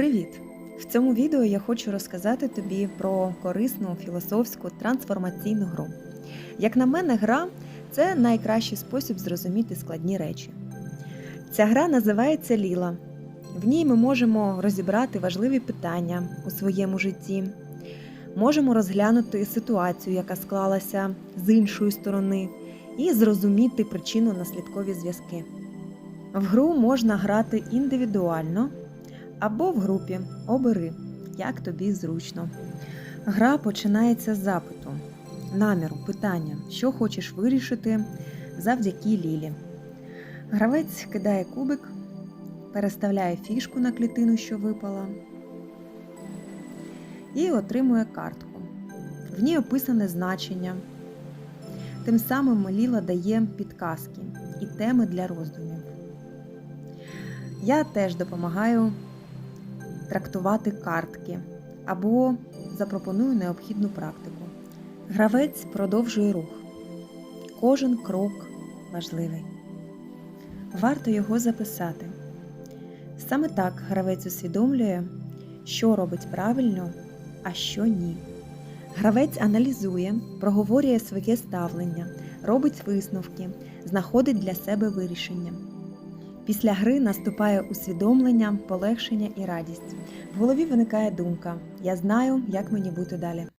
Привіт! В цьому відео я хочу розказати тобі про корисну філософську трансформаційну гру. Як на мене, гра це найкращий спосіб зрозуміти складні речі. Ця гра називається Ліла. В ній ми можемо розібрати важливі питання у своєму житті, можемо розглянути ситуацію, яка склалася з іншої сторони, і зрозуміти причинно-наслідкові зв'язки. В гру можна грати індивідуально або в групі Обери, як тобі зручно. Гра починається з запиту, наміру, питання, що хочеш вирішити завдяки Лілі. Гравець кидає кубик, переставляє фішку на клітину, що випала, і отримує картку. В ній описане значення. Тим самим Ліла дає підказки і теми для роздумів. Я теж допомагаю трактувати картки або запропоную необхідну практику. Гравець продовжує рух. Кожен крок важливий. Варто його записати. Саме так гравець усвідомлює, що робить правильно, а що ні. Гравець аналізує, проговорює своє ставлення, робить висновки, знаходить для себе вирішення. Після гри наступає усвідомлення, полегшення і радість. В голові виникає думка: я знаю, як мені бути далі.